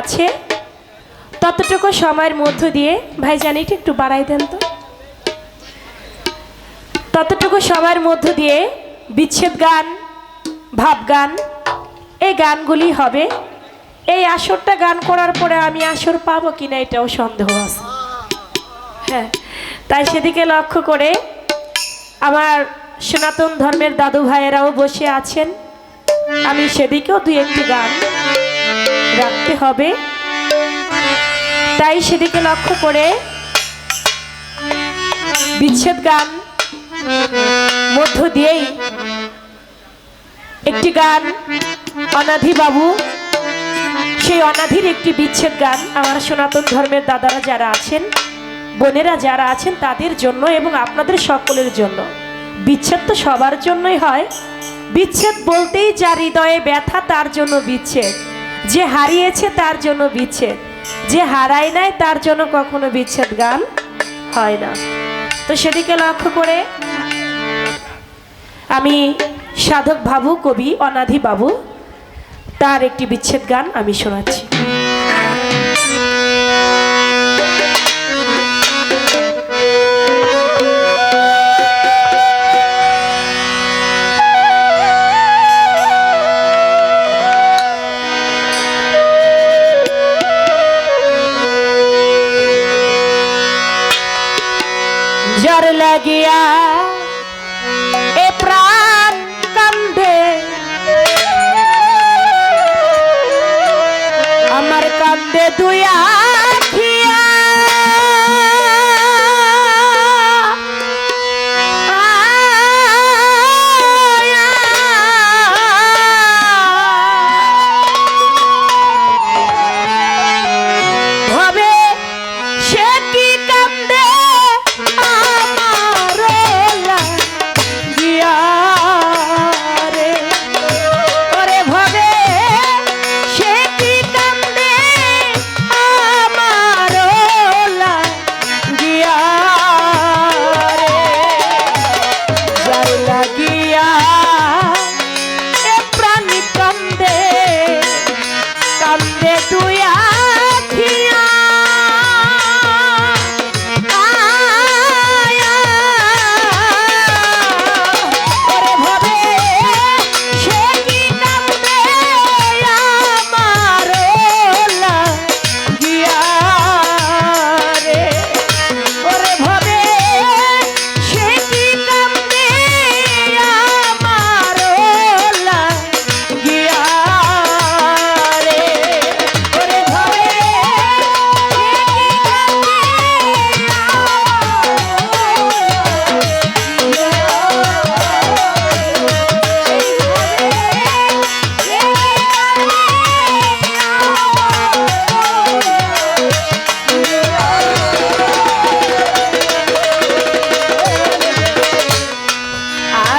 আছে। ততটুকু সময়ের মধ্য দিয়ে, ভাইজান, এটা একটু বাড়াই দেন তো। ততটুকু সময়ের মধ্য দিয়ে বিচ্ছেদ গান, ভাব গান, এই গানগুলি হবে। এই আসরটা গান করার পরে আমি আসর পাবো কিনা এটাও সন্দেহ আছে। হ্যাঁ তাই সেদিকে লক্ষ্য করে আমার সনাতন ধর্মের দাদু ভাইয়েরাও বসে আছেন। আমি সেদিকেও দুই একটি গান রাখতে হবে। তাই সেদিকে লক্ষ্য করে বিচ্ছেদ গান মধ্য দিয়েই একটি গান, অনাধি বাবু। সেই অনাধির একটি বিচ্ছেদ গান আমার সনাতন ধর্মের দাদারা যারা আছেন, বোনেরা যারা আছেন, তাদের জন্য এবং আপনাদের সকলের জন্য। বিচ্ছেদ তো সবার জন্যই হয়। বিচ্ছেদ বলতেই যার হৃদয়ে ব্যথা, তার জন্য বিচ্ছেদ। যে হারিয়েছে তার জন্য বিচ্ছেদ। যে হারায় নাই তার জন্য কখনো বিচ্ছেদ গান হয় না। তো সেদিকে লক্ষ্য করে আমি সাধক বাবু, কবি অনাধি বাবু, তার একটি বিচ্ছেদ গান আমি শোনাচ্ছি। লাগিয়া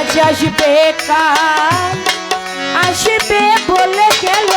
আজ আসবে কাল? আসবে বলে গেল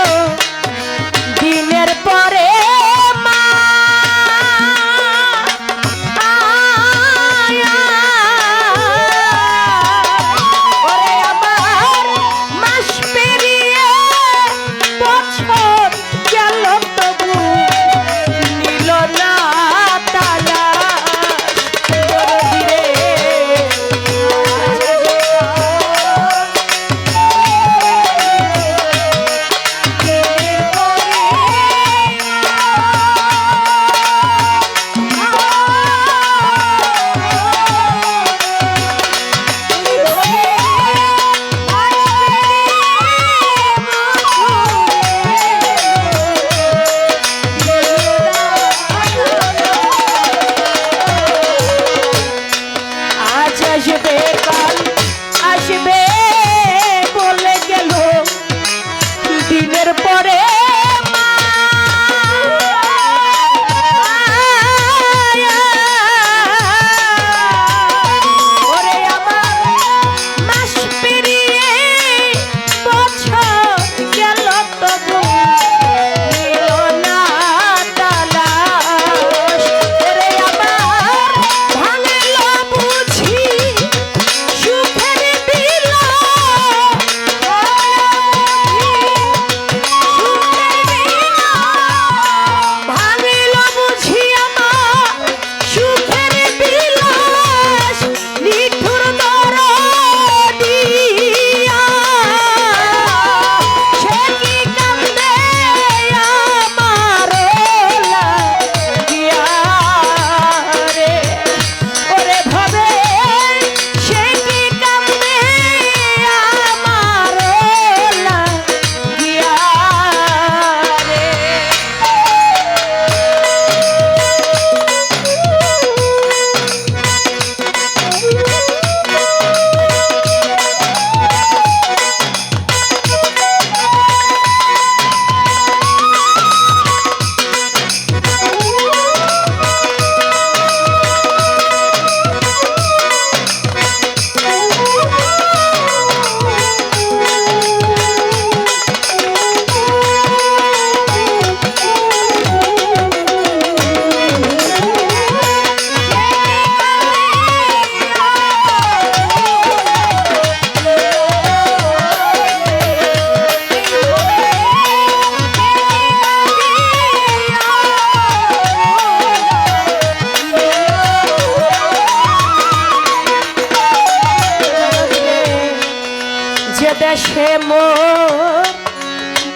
যে দেশে মোর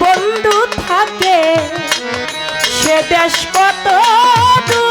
বন্ধু থাকে সে দেশ কত দূর?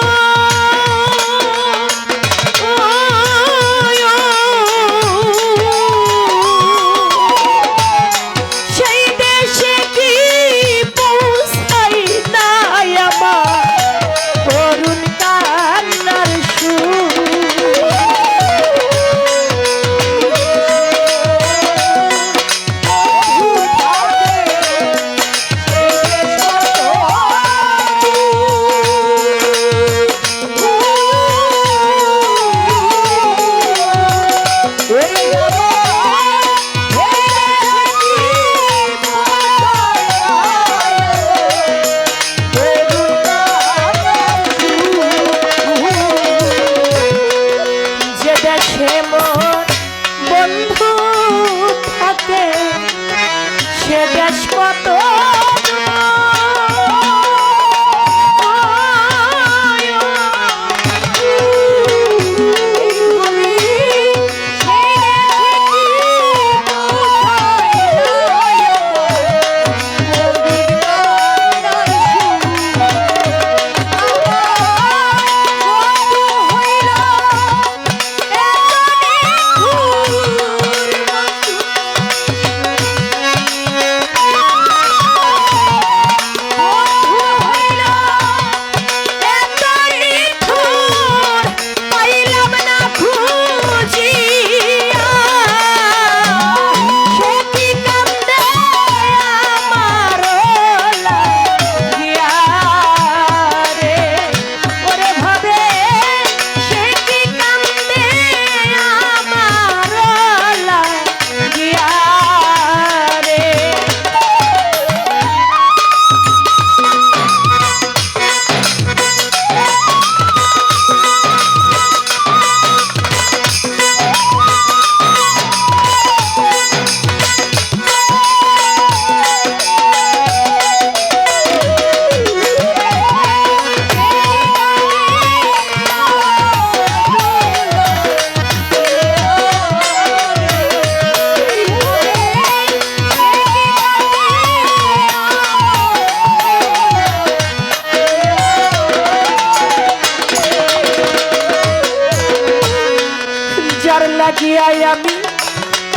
লাগিয়াই আমি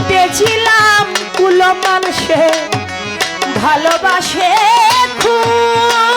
পেয়েছিলাম কুলো মানুষে ভালোবাসে খুব।